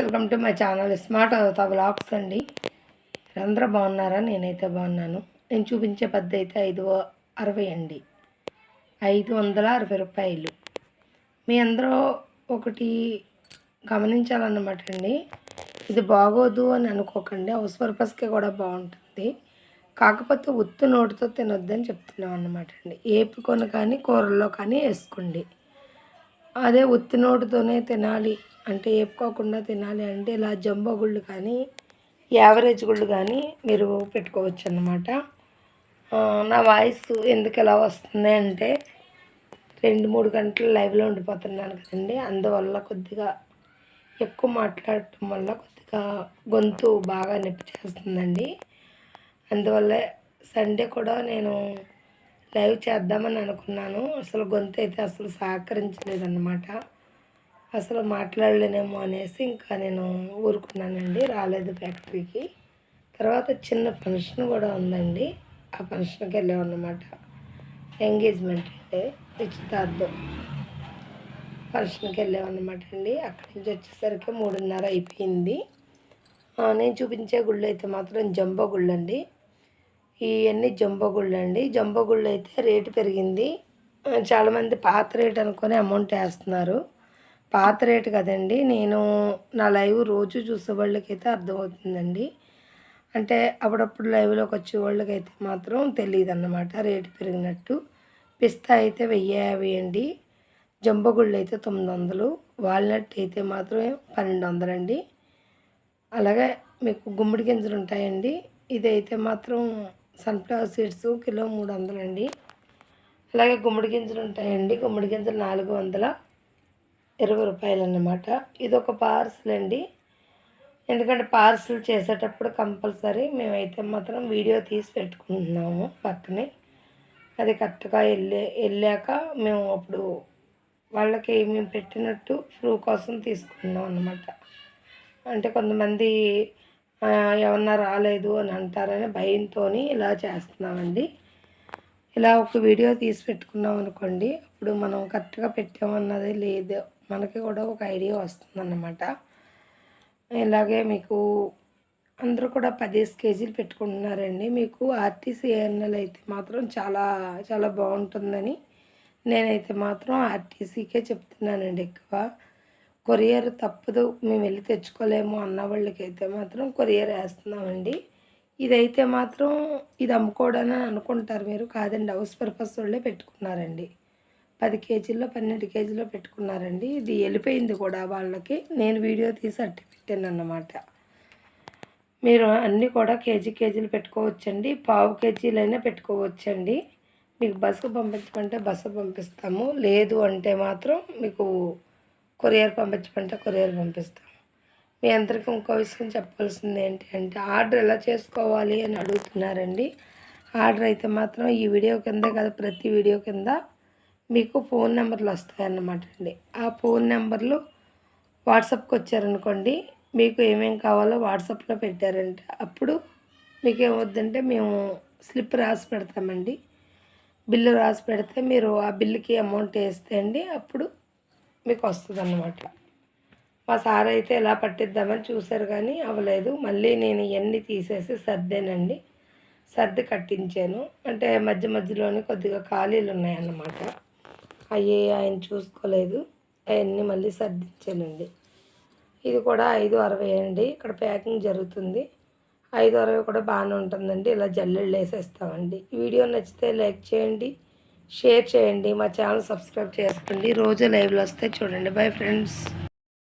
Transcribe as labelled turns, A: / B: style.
A: Welcome to my channel smart అవుతా blogs అండి. అందరూ బాగున్నారా? నేనైతే బాగున్నాను. నేను చూపించే పద్ధతి అయితే ఐదు అరవై అండి. ఐదు వందల అరవై రూపాయలు. మీ అందరూ ఒకటి గమనించాలన్నమాట అండి. ఇది బాగోదు అని అనుకోకండి. హౌస్ పర్పస్కి కూడా బాగుంటుంది. కాకపోతే ఉత్తు నోటితో తినొద్దని చెప్తున్నాం అన్నమాట అండి. ఏపుకొని కానీ కూరల్లో కానీ వేసుకోండి. అదే ఉత్తి నోటితోనే తినాలి. అంటే ఏపుకోకుండా తినాలి అంటే ఇలా జంబో గుళ్ళు కానీ యావరేజ్ గుళ్ళు కానీ మీరు పెట్టుకోవచ్చు అన్నమాట నా వాయిస్ ఎందుకు ఎలా వస్తుంది అంటే రెండు మూడు గంటలు లైవ్లో ఉండిపోతున్నాను కదండి. అందువల్ల కొద్దిగా ఎక్కువ మాట్లాడటం వల్ల కొద్దిగా గొంతు బాగా నొప్పి చేస్తుందండి. అందువల్ల సండే కూడా నేను లైవ్ చేద్దామని అనుకున్నాను. అసలు గొంతు అయితే అసలు సహకరించలేదన్నమాట. అసలు మాట్లాడలేనేమో అనేసి ఇంకా నేను ఊరుకున్నానండి. రాలేదు ఫ్యాక్టరీకి. తర్వాత చిన్న ఫంక్షన్ కూడా ఉందండి. ఆ ఫంక్షన్కి వెళ్ళామన్నమాట. ఎంగేజ్మెంట్ అంటే నిశ్చితార్థం ఫంక్షన్కి వెళ్ళామన్నమాట అండి. అక్కడి నుంచి వచ్చేసరికి మూడున్నర అయిపోయింది. నేను చూపించే గుళ్ళు అయితే మాత్రం జంబో గుళ్ళు అండి ఇవన్నీ జంబో గుళ్ళు అండి. జంబో గుళ్ళు అయితే రేటు పెరిగింది. చాలామంది పాత రేట్ అనుకొని అమౌంట్ వేస్తున్నారు. పాత రేటు కదండి. నేను నా లైవ్ రోజు చూసే వాళ్ళకైతే అర్థమవుతుందండి. అంటే అప్పుడప్పుడు లైవ్లోకి వచ్చే వాళ్ళకైతే మాత్రం తెలియదు అన్నమాట రేటు పెరిగినట్టు. పిస్తా అయితే వెయ్యి యాభై అండి. జంబో గుళ్ళు అయితే తొమ్మిది వందలు. వాల్నట్ అయితే మాత్రం పన్నెండు వందలండి అలాగే మీకు గుమ్మడి గింజలు ఉంటాయండి. ఇదైతే మాత్రం సన్ఫ్లవర్ సీడ్స్ కిలో మూడు వందలండి. అలాగే గుమ్మడి గింజలు ఉంటాయండి. గుమ్మడి గింజలు నాలుగు వందల ఇరవై రూపాయలు అన్నమాట ఇది ఒక పార్సల్ అండి ఎందుకంటే పార్సల్ చేసేటప్పుడు కంపల్సరీ మేమైతే మాత్రం వీడియో తీసి పెట్టుకుంటున్నాము పక్కనే. అది కరెక్ట్గా వెళ్ళే వెళ్ళాక మేము అప్పుడు వాళ్ళకి మేము పెట్టినట్టు ఫ్రూ కోసం తీసుకున్నాం అన్నమాట అంటే కొంతమంది ఏమన్నా రాలేదు అని అంటారని భయంతో ఇలా చేస్తున్నామండి. ఇలా ఒక వీడియో తీసి పెట్టుకున్నాం అనుకోండి అప్పుడు మనం కరెక్ట్గా పెట్టామన్నది లేదు. మనకి కూడా ఒక ఐడియా వస్తుందన్నమాట. ఇలాగే మీకు అందరూ కూడా పదిహేను కేజీలు పెట్టుకుంటున్నారండి. మీకు ఆర్టీసీ ఎన్ఎల్ అయితే మాత్రం చాలా చాలా బాగుంటుందని నేనైతే మాత్రం ఆర్టీసీకే చెప్తున్నానండి ఎక్కువ. కొరియర్ తప్పదు మేము వెళ్ళి తెచ్చుకోలేము అన్న వాళ్ళకైతే మాత్రం కొరియర్ వేస్తున్నామండి. ఇదైతే మాత్రం ఇది అమ్ముకోవడానికి అనుకుంటారు మీరు కాదండి హౌస్ పర్పస్ వాళ్ళే పెట్టుకున్నారండి. పది కేజీల్లో పన్నెండు కేజీలో పెట్టుకున్నారండి. ఇది వెళ్ళిపోయింది కూడా వాళ్ళకి. నేను వీడియో తీసి అట్టి పెట్టాను అన్నమాట. మీరు అన్నీ కూడా కేజీ కేజీలు పెట్టుకోవచ్చండి పావు కేజీలైనా పెట్టుకోవచ్చండి. మీకు బస్సు పంపించమంటే బస్సు పంపిస్తాము. లేదు అంటే మాత్రం మీకు కొరియర్ పంపించమంటే కొరియర్ పంపిస్తాం. మీ అందరికీ ఇంకో విషయం చెప్పాల్సింది ఏంటి అంటే ఆర్డర్ ఎలా చేసుకోవాలి అని అడుగుతున్నారండి. ఆర్డర్ అయితే మాత్రం ఈ వీడియో కింద కదా ప్రతి వీడియో కింద మీకు ఫోన్ నెంబర్లు వస్తాయన్నమాట అండి. ఆ ఫోన్ నెంబర్లు వాట్సాప్కి వచ్చారనుకోండి మీకు ఏమేం కావాలో వాట్సాప్లో పెట్టారంటే అప్పుడు మీకు ఏమవుద్దంటే మేము స్లిప్ రాసి పెడతామండి. బిల్లు రాసి పెడితే మీరు ఆ బిల్లుకి అమౌంట్ వేస్తే అండి అప్పుడు మీకు వస్తుంది అన్నమాట మా సార్ అయితే ఎలా పట్టిద్దామని చూశారు కానీ అవ్వలేదు. మళ్ళీ నేను ఇవన్నీ తీసేసి సర్దేనండి. సర్ది కట్టించాను. అంటే మధ్య మధ్యలోనే కొద్దిగా ఖాళీలు ఉన్నాయన్నమాట అవి ఆయన చూసుకోలేదు. అవన్నీ మళ్ళీ సర్దించానండి. ఇది కూడా ఐదు అరవై అండి. ఇక్కడ ప్యాకింగ్ జరుగుతుంది. ఐదు అరవై కూడా బాగానే ఉంటుందండి. ఇలా జల్లెళ్ళు వేసేస్తామండి. వీడియో నచ్చితే లైక్ చేయండి. షేర్ చేయండి మా ఛానల్ సబ్స్క్రైబ్ చేసుకోండి. రోజు లైవ్లో వస్తే చూడండి. Bye friends.